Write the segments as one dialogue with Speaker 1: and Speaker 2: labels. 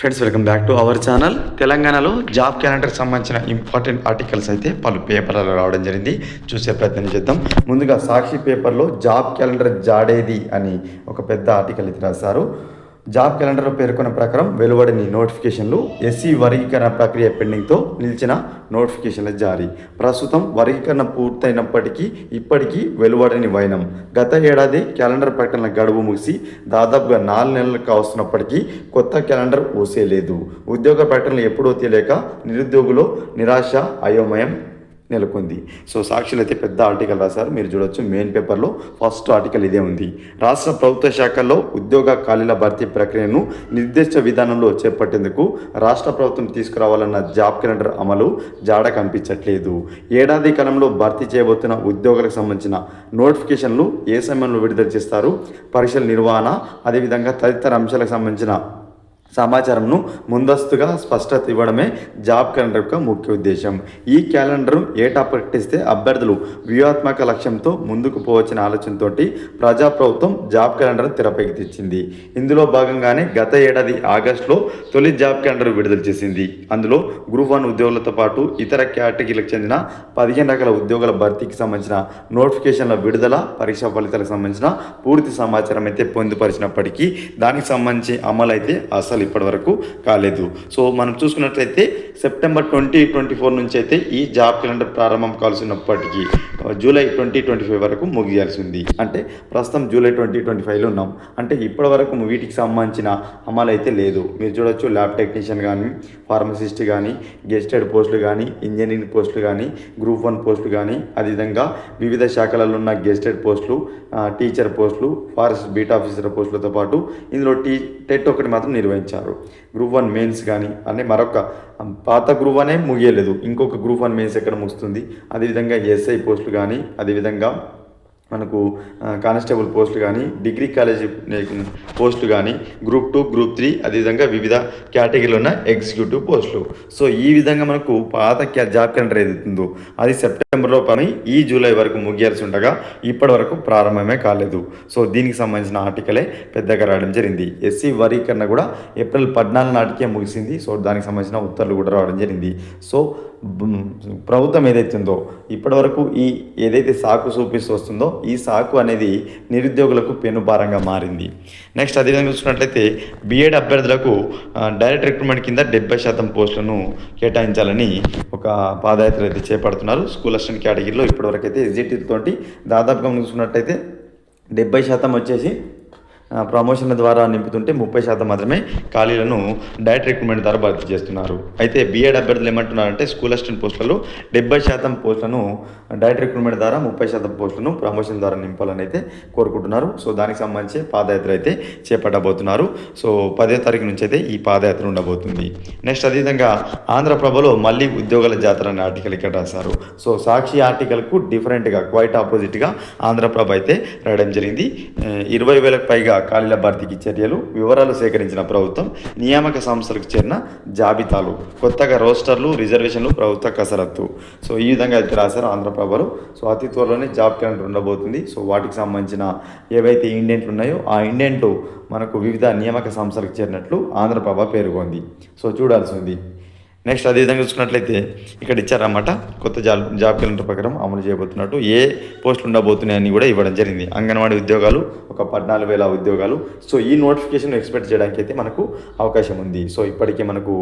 Speaker 1: Friends welcome back to our channel తెలంగాణలో job calendar సంబంధించిన important articles అయితే పలు పేపర్లలో రావడం జరిగింది. చూసే ప్రయత్నం చేద్దాం. ముందుగా సాక్షి పేపర్లో జాబ్ క్యాలెండర్ జాడేది అని ఒక పెద్ద ఆర్టికల్ అయితే రాశారు. జాబ్ క్యాలెండర్లో పేర్కొన్న ప్రకారం వెలువడని నోటిఫికేషన్లు ఎస్సీ వర్గీకరణ ప్రక్రియ పెండింగ్తో నిలిచిన నోటిఫికేషన్ల జారీ. ప్రస్తుతం వర్గీకరణ పూర్తయినప్పటికీ ఇప్పటికీ వెలువడని వైనం. గత ఏడాది క్యాలెండర్ ప్రకటనల గడువు ముగిసి దాదాపుగా నాలుగు నెలలు కావస్తున్నప్పటికీ కొత్త క్యాలెండర్ ఊసేలేదు. ఉద్యోగ ప్రకటనలు ఎప్పుడో తెలియక నిరుద్యోగులు నిరాశ అయోమయం నెలకొంది. సో సాక్షులు అయితే పెద్ద ఆర్టికల్ రాశారు. మీరు చూడొచ్చు మెయిన్ పేపర్లో ఫస్ట్ ఆర్టికల్ ఇదే ఉంది. రాష్ట్ర ప్రభుత్వ శాఖల్లో ఉద్యోగ ఖాళీల భర్తీ ప్రక్రియను నిర్దిష్ట విధానంలో చేపట్టేందుకు రాష్ట్ర ప్రభుత్వం తీసుకురావాలన్న జాబ్ క్యాలెండర్ అమలు జాడ కనిపించట్లేదు. ఏడాది కాలంలో భర్తీ చేయబోతున్న ఉద్యోగులకు సంబంధించిన నోటిఫికేషన్లు ఏ సమయంలో విడుదల చేస్తారు? పరీక్షల నిర్వహణ అదేవిధంగా తదితర అంశాలకు సంబంధించిన సమాచారంను ముందస్తుగా స్పష్టత ఇవ్వడమే జాబ్ క్యాలెండర్ యొక్క ముఖ్య ఉద్దేశం. ఈ క్యాలెండర్ ఏటా ప్రకటిస్తే అభ్యర్థులు వ్యూహాత్మక లక్ష్యంతో ముందుకు పోవచ్చిన ఆలోచనతో ప్రజాప్రభుత్వం జాబ్ క్యాలెండర్ తెరపైకి తెచ్చింది. ఇందులో భాగంగానే గత ఏడాది ఆగస్టులో తొలి జాబ్ క్యాలెండర్ విడుదల చేసింది. అందులో గ్రూప్ వన్ ఉద్యోగులతో పాటు ఇతర కేటగిరీలకు చెందిన పదిహేను రకాల ఉద్యోగాల భర్తీకి సంబంధించిన నోటిఫికేషన్ల విడుదల పరీక్షా ఫలితాలకు సంబంధించిన పూర్తి సమాచారం అయితే పొందుపరిచినప్పటికీ దానికి సంబంధించి అమలు అయితే అసలు ఇప్పటి వరకు కాలేదు. సో మనం చూసుకున్నట్లయితే సెప్టెంబర్ ట్వంటీ ట్వంటీ ఫోర్ నుంచి అయితే ఈ జాబ్ క్యాలెండర్ ప్రారంభం కావాల్సినప్పటికీ జూలై ట్వంటీ ట్వంటీ ఫైవ్ వరకు ముగియాల్సి ఉంది అంటే ప్రస్తుతం జూలై ట్వంటీ ట్వంటీ ఫైవ్లో ఉన్నాం. అంటే ఇప్పటి వరకు వీటికి సంబంధించిన అమలు అయితే లేదు. మీరు చూడొచ్చు ల్యాబ్ టెక్నీషియన్ కానీ ఫార్మసిస్ట్ కానీ గెస్టెడ్ పోస్టులు కానీ ఇంజనీరింగ్ పోస్టులు కానీ గ్రూప్ వన్ పోస్టులు కానీ అదేవిధంగా వివిధ శాఖలలో ఉన్న గెస్టెడ్ పోస్టులు టీచర్ పోస్టులు ఫారెస్ట్ బీట్ ఆఫీసర్ పోస్టులతో పాటు ఇందులో టీ టెట్ ఒకటి మాత్రం నిర్వహించారు. గ్రూప్ వన్ మెయిన్స్ కానీ అనే మరొక పాత గ్రూప్ వనే ముగియలేదు. ఇంకొక గ్రూప్ వన్ మెయిన్స్ ఎక్కడ ముగుస్తుంది? అదేవిధంగా ఎస్ఐ పోస్టులు కానీ అదేవిధంగా మనకు కానిస్టేబుల్ పోస్టులు కానీ డిగ్రీ కాలేజీ పోస్టులు కానీ గ్రూప్ టూ గ్రూప్ త్రీ అదేవిధంగా వివిధ కేటగిరీలో ఉన్న ఎగ్జిక్యూటివ్ పోస్టులు. సో ఈ విధంగా మనకు పాత క్యా- జాబ్ క్యాలెండర్ ఏదైతుందో అది సెప్టెంబర్లో పని ఈ జూలై వరకు ముగియాల్సి ఉండగా ఇప్పటి వరకు ప్రారంభమే కాలేదు. సో దీనికి సంబంధించిన ఆర్టికలే పెద్దగా రావడం జరిగింది. ఎస్సీ వర్గీకరణ కూడా ఏప్రిల్ పద్నాలుగు నాటికే ముగిసింది. సో దానికి సంబంధించిన ఉత్తర్వులు కూడా రావడం జరిగింది. సో ప్రభుత్వం ఏదైతుందో ఇప్పటివరకు ఈ ఏదైతే సాకు చూపిస్తూ వస్తుందో ఈ సాకు అనేది నిరుద్యోగులకు పెనుభారంగా మారింది. నెక్స్ట్ అదేవిధంగా చూసుకున్నట్లయితే బీఎడ్ అభ్యర్థులకు డైరెక్ట్ రిక్రూట్మెంట్ కింద డెబ్బై శాతం పోస్టులను కేటాయించాలని ఒక పాదయాత్ర అయితే చేపడుతున్నారు. స్కూల్ అసిస్టెంట్ కేటగిరీలో ఇప్పటివరకు అయితే ఎగ్జిట్ తోటి దాదాపుగా చూసుకున్నట్లయితే చూసుకున్నట్టయితే డెబ్బై శాతం వచ్చేసి ప్రమోషన్ల ద్వారా నింపుతుంటే ముప్పై శాతం మాత్రమే ఖాళీలను డైరెక్ట్ రిక్రూట్మెంట్ ద్వారా భర్తీ చేస్తున్నారు. అయితే బీఎడ్ అభ్యర్థులు ఏమంటున్నారంటే స్కూల్ అసిస్టెంట్ పోస్టులలో డెబ్బై శాతం పోస్టులను డైరెక్ట్ రిక్రూట్మెంట్ ద్వారా ముప్పై శాతం పోస్టులను ప్రమోషన్ ద్వారా నింపాలని అయితే కోరుకుంటున్నారు. సో దానికి సంబంధించి పాదయాత్ర అయితే చేపట్టబోతున్నారు. సో పదో తారీఖు నుంచి అయితే ఈ పాదయాత్ర ఉండబోతుంది. నెక్స్ట్ అదేవిధంగా ఆంధ్రప్రభలో మళ్ళీ ఉద్యోగాల జాతర అనే ఆర్టికల్ ఇక్కడ రాశారు. సో సాక్షి ఆర్టికల్కు డిఫరెంట్గా క్వైట్ ఆపోజిట్గా ఆంధ్రప్రభ అయితే రాయడం జరిగింది. ఇరవై వేలకు పైగా ఖాళీల భర్తీకి చర్యలు వివరాలు సేకరించిన ప్రభుత్వం నియామక సంస్థలకు చేరిన జాబితాలు కొత్తగా రోస్టర్లు రిజర్వేషన్లు ప్రభుత్వ కసరత్తు. సో ఈ విధంగా అయితే రాశారు ఆంధ్రప్రభలో సో అతి త్వరలోనే జాబ్ క్యాలెండర్ ఉండబోతుంది. సో వాటికి సంబంధించిన ఏవైతే ఇండెంట్లు ఉన్నాయో ఆ ఇండెంట్లు మనకు వివిధ నియామక సంస్థలకు చేరినట్లు ఆంధ్రప్రభ పేర్కొంది. సో చూడాల్సి ఉంది. నెక్స్ట్ అదేవిధంగా చూసుకున్నట్లయితే ఇక్కడ ఇచ్చారన్నమాట. కొత్త జాబ్ జాబ్ క్యాలెండర్ ప్రకారం అమలు చేయబోతున్నట్టు ఏ పోస్టులు ఉండబోతున్నాయని కూడా ఇవ్వడం జరిగింది. అంగన్వాడీ ఉద్యోగాలు ఒక పద్నాలుగు వేల ఉద్యోగాలు. సో ఈ నోటిఫికేషన్ ఎక్స్పెక్ట్ చేయడానికి అయితే మనకు అవకాశం ఉంది. సో ఇప్పటికే మనకు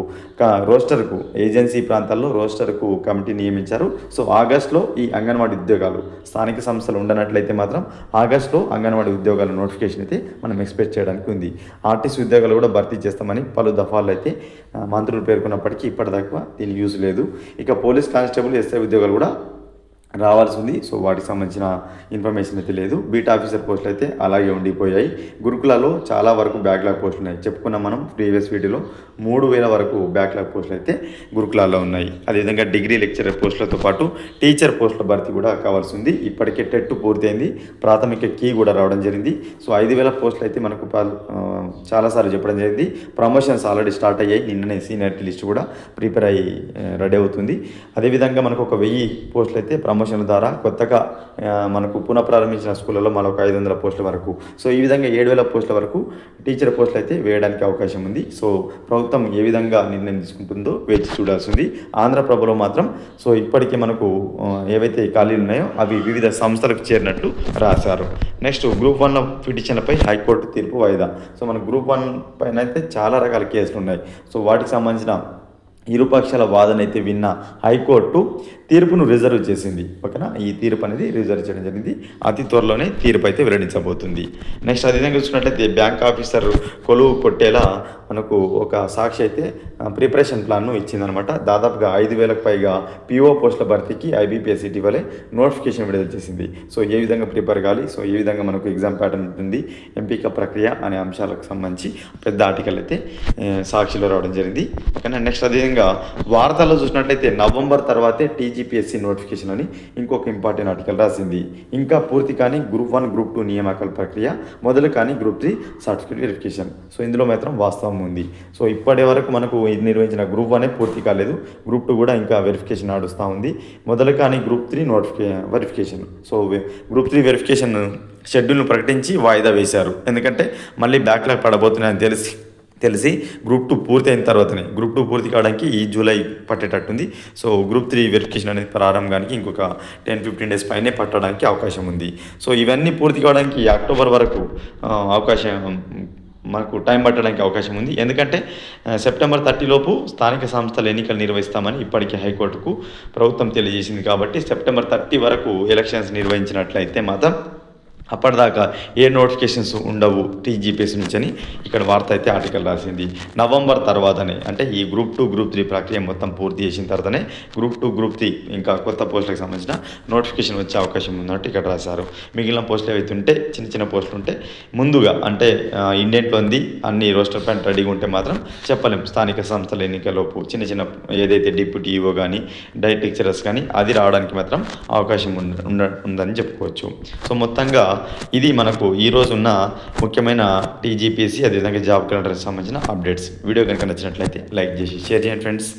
Speaker 1: రోస్టర్కు ఏజెన్సీ ప్రాంతాల్లో రోస్టర్కు కమిటీ నియమించారు. సో ఆగస్టులో ఈ అంగన్వాడీ ఉద్యోగాలు స్థానిక సంస్థలు ఉండనట్లయితే మాత్రం ఆగస్టులో అంగన్వాడీ ఉద్యోగాల నోటిఫికేషన్ అయితే మనం ఎక్స్పెక్ట్ చేయడానికి ఉంది. ఆర్టీసీ ఉద్యోగాలు కూడా భర్తీ చేస్తామని పలు దఫాలు అయితే మంత్రులు పేర్కొన్నప్పటికీ ఇప్పటి ఇప్పటిదాకా దీని యూజ్ లేదు. ఇక పోలీస్ కానిస్టేబుల్ ఎస్ఐ ఉద్యోగాలు కూడా రావాల్సి ఉంది సో వాటికి సంబంధించిన ఇన్ఫర్మేషన్ అయితే లేదు. బీట్ ఆఫీసర్ పోస్టులు అయితే అలాగే ఉండిపోయాయి. గురుకులలో చాలా వరకు బ్యాక్లాగ్ పోస్టులు ఉన్నాయి. చెప్పుకున్నాం మనం ప్రీవియస్ వీడియోలో మూడు వేల వరకు బ్యాక్లాగ్ పోస్టులు అయితే గురుకులాల్లో ఉన్నాయి. అదేవిధంగా డిగ్రీ లెక్చరర్ పోస్టులతో పాటు టీచర్ పోస్టుల భర్తీ కూడా కావాల్సి ఉంది ఇప్పటికే టెట్ పూర్తయింది. ప్రాథమిక కీ కూడా రావడం జరిగింది. సో ఐదు వేల పోస్టులు అయితే మనకు చాలాసార్లు చెప్పడం జరిగింది. ప్రమోషన్స్ ఆల్రెడీ స్టార్ట్ అయ్యాయి. నిన్ననే సీనియర్ లిస్ట్ కూడా ప్రిపేర్ అయ్యి రెడీ అవుతుంది. అదేవిధంగా మనకు ఒక వెయ్యి పోస్టులు అయితే ప్రమోషన్ ప్రమోషన్ల ద్వారా కొత్తగా మనకు మనకు పునఃప్రారంభించిన స్కూళ్ళలో మరొక ఐదు వందల పోస్టుల వరకు. సో ఈ విధంగా ఏడు వేల పోస్టుల వరకు టీచర్ పోస్టులు అయితే వేయడానికి అవకాశం ఉంది. సో ప్రభుత్వం ఏ విధంగా నిర్ణయం తీసుకుంటుందో వేచి చూడాల్సి ఉంది ఆంధ్రప్రభలో మాత్రం సో ఇప్పటికే మనకు ఏవైతే ఖాళీలు ఉన్నాయో అవి వివిధ సంస్థలకు చేరినట్లు రాశారు. నెక్స్ట్ గ్రూప్ వన్ పిటిషన్లపై హైకోర్టు తీర్పు వాయిదా. సో మన గ్రూప్ వన్ పైన అయితే చాలా రకాల కేసులు ఉన్నాయి. సో వాటికి సంబంధించిన ఇరుపక్షాల వాదన అయితే విన్న హైకోర్టు తీర్పును రిజర్వ్ చేసింది. ఓకేనా? ఈ తీర్పు అనేది రిజర్వ్ చేయడం జరిగింది. అతి త్వరలోనే తీర్పు అయితే వెల్లడించబోతుంది. నెక్స్ట్ అదేవిధంగా చూసినట్లయితే బ్యాంక్ ఆఫీసర్ కొలువు కొట్టేలా మనకు ఒక సాక్షి అయితే ప్రిపరేషన్ ప్లాన్ను ఇచ్చిందనమాట. దాదాపుగా ఐదు వేలకు పైగా పిఓ పోస్టుల భర్తీకి ఐబీపీఎస్ ఇటీవలే నోటిఫికేషన్ విడుదల చేసింది. సో ఏ విధంగా ప్రిపేర్ కావాలి? సో ఏ విధంగా మనకు ఎగ్జామ్ ప్యాటర్న్ ఉంటుంది? ఎంపిక ప్రక్రియ అనే అంశాలకు సంబంధించి పెద్ద ఆర్టికల్ అయితే సాక్షిలో రావడం జరిగింది. ఓకేనా? నెక్స్ట్ అదేవిధంగా వార్తల్లో చూసినట్లయితే నవంబర్ తర్వాతే టీజీపీఎస్సీ నోటిఫికేషన్ అని ఇంకొక ఇంపార్టెంట్ ఆర్టికల్ రాసింది. ఇంకా పూర్తి కానీ గ్రూప్ వన్ గ్రూప్ టూ నియామకాల ప్రక్రియ మొదలు కానీ group three certificate verification so ఇందులో మాత్రం వాస్తవం ఉంది. సో ఇప్పటి వరకు మనకు ఇది నిర్వహించిన గ్రూప్ వన్ పూర్తి కాలేదు. గ్రూప్ టూ కూడా ఇంకా వెరిఫికేషన్ నడుస్తూ ఉంది. మొదలు కానీ group three notification verification so group three verification షెడ్యూల్ను ప్రకటించి వాయిదా వేశారు. ఎందుకంటే మళ్ళీ బ్యాక్లాగ్ పడబోతున్నాయని తెలిసి తెలిసి గ్రూప్ టూ పూర్తి అయిన తర్వాతనే. గ్రూప్ టూ పూర్తి కావడానికి ఈ జూలై పట్టేటట్టుంది. సో గ్రూప్ త్రీ వెరిఫికేషన్ అనేది ప్రారంభానికి ఇంకొక టెన్ ఫిఫ్టీన్ డేస్ పైనే పట్టడానికి అవకాశం ఉంది. సో ఇవన్నీ పూర్తి కావడానికి అక్టోబర్ వరకు అవకాశం మనకు టైం పట్టడానికి అవకాశం ఉంది. ఎందుకంటే సెప్టెంబర్ థర్టీ లోపు స్థానిక సంస్థల ఎన్నికలు నిర్వహిస్తామని ఇప్పటికే హైకోర్టుకు ప్రభుత్వం తెలియజేసింది కాబట్టి సెప్టెంబర్ థర్టీ వరకు ఎలక్షన్స్ నిర్వహించినట్లయితే మాత్రం అప్పటిదాకా ఏ నోటిఫికేషన్స్ ఉండవు టీజీపీఎస్ నుంచి అని ఇక్కడ వార్త అయితే ఆర్టికల్ రాసింది. నవంబర్ తర్వాతనే అంటే ఈ గ్రూప్ టూ గ్రూప్ త్రీ ప్రక్రియ మొత్తం పూర్తి చేసిన తర్వాతనే గ్రూప్ టూ గ్రూప్ త్రీ ఇంకా కొత్త పోస్టులకు సంబంధించిన నోటిఫికేషన్ వచ్చే అవకాశం ఉన్నట్టు ఇక్కడ రాశారు. మిగిలిన పోస్టులు ఏవైతే ఉంటే చిన్న చిన్న పోస్టులు ఉంటే ముందుగా అంటే ఇండియన్లో ఉంది అన్ని రోస్టర్ ప్యాంట్ రెడీగా ఉంటే మాత్రం చెప్పలేం. స్థానిక సంస్థల ఎన్నికలోపు చిన్న చిన్న ఏదైతే డిప్యూటీ ఈఓ కానీ డైట్ లెక్చరర్స్ కానీ అది రావడానికి మాత్రం అవకాశం ఉండ- ఉందని చెప్పుకోవచ్చు. సో మొత్తంగా ఇది మనకు ఈ రోజు ఉన్న ముఖ్యమైన టీజీపీసీ అదేవిధంగా జాబ్ క్యాలెండర్కి సంబంధించిన అప్డేట్స్. వీడియో కనుక నచ్చినట్లయితే లైక్ చేసి షేర్ చేయండి ఫ్రెండ్స్.